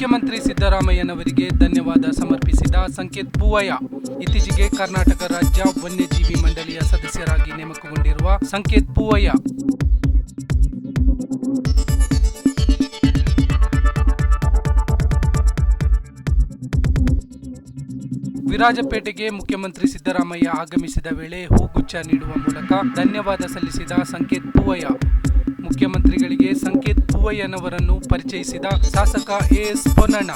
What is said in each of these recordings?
ಮುಖ್ಯಮಂತ್ರಿ ಸಿದ್ದರಾಮಯ್ಯನವರಿಗೆ ಧನ್ಯವಾದ ಸಮರ್ಪಿಸಿದ ಸಂಕೇತ್ ಪೂವಯ್ಯ. ಇತ್ತೀಚೆಗೆ ಕರ್ನಾಟಕ ರಾಜ್ಯ ವನ್ಯಜೀವಿ ಮಂಡಳಿಯ ಸದಸ್ಯರಾಗಿ ನೇಮಕಗೊಂಡಿರುವ ಸಂಕೇತ್ ಪೂವಯ್ಯ. ವಿರಾಜಪೇಟೆಗೆ ಮುಖ್ಯಮಂತ್ರಿ ಸಿದ್ದರಾಮಯ್ಯ ಆಗಮಿಸಿದ ವೇಳೆ ಹೂಗುಚ್ಛ ನೀಡುವ ಮೂಲಕ ಧನ್ಯವಾದ ಸಲ್ಲಿಸಿದ ಸಂಕೇತ್ ಪೂವಯ್ಯ. ಮುಖ್ಯಮಂತ್ರಿಗಳಿಗೆ ಪೂವಯ್ಯನವರನ್ನು ಪರಿಚಯಿಸಿದ ಶಾಸಕ ಎಎಸ್ ಪೊನ್ನಣ್ಣ.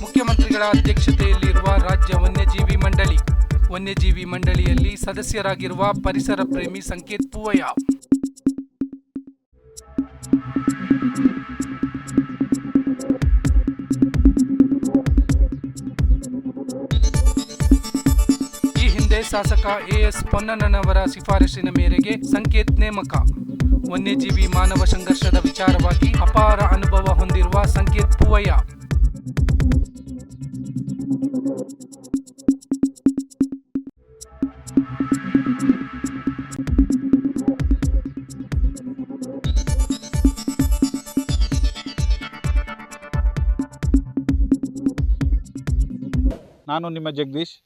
ಮುಖ್ಯಮಂತ್ರಿಗಳ ಅಧ್ಯಕ್ಷತೆಯಲ್ಲಿರುವ ರಾಜ್ಯ ವನ್ಯಜೀವಿ ಮಂಡಳಿ. ವನ್ಯಜೀವಿ ಮಂಡಳಿಯಲ್ಲಿ ಸದಸ್ಯರಾಗಿರುವ ಪರಿಸರ ಪ್ರೇಮಿ ಸಂಕೇತ್ ಪೂವಯ್ಯ. ಶಾಸಕ ಎಎಸ್ ಪೊನ್ನಣ್ಣನವರ ಶಿಫಾರಸಿನ ಮೇರೆಗೆ ಸಂಕೇತ್ ನೇಮಕ ವನ್ಯಜೀವಿ ಮಾನವ ಸಂಘರ್ಷದ ವಿಚಾರವಾಗಿ ಅಪಾರ ಅನುಭವ ಹೊಂದಿರುವ ಸಂಕೇತ್ ಪೂವಯ್ಯ. ನಾನು ನಿಮ್ಮ ಜಗದೀಶ್.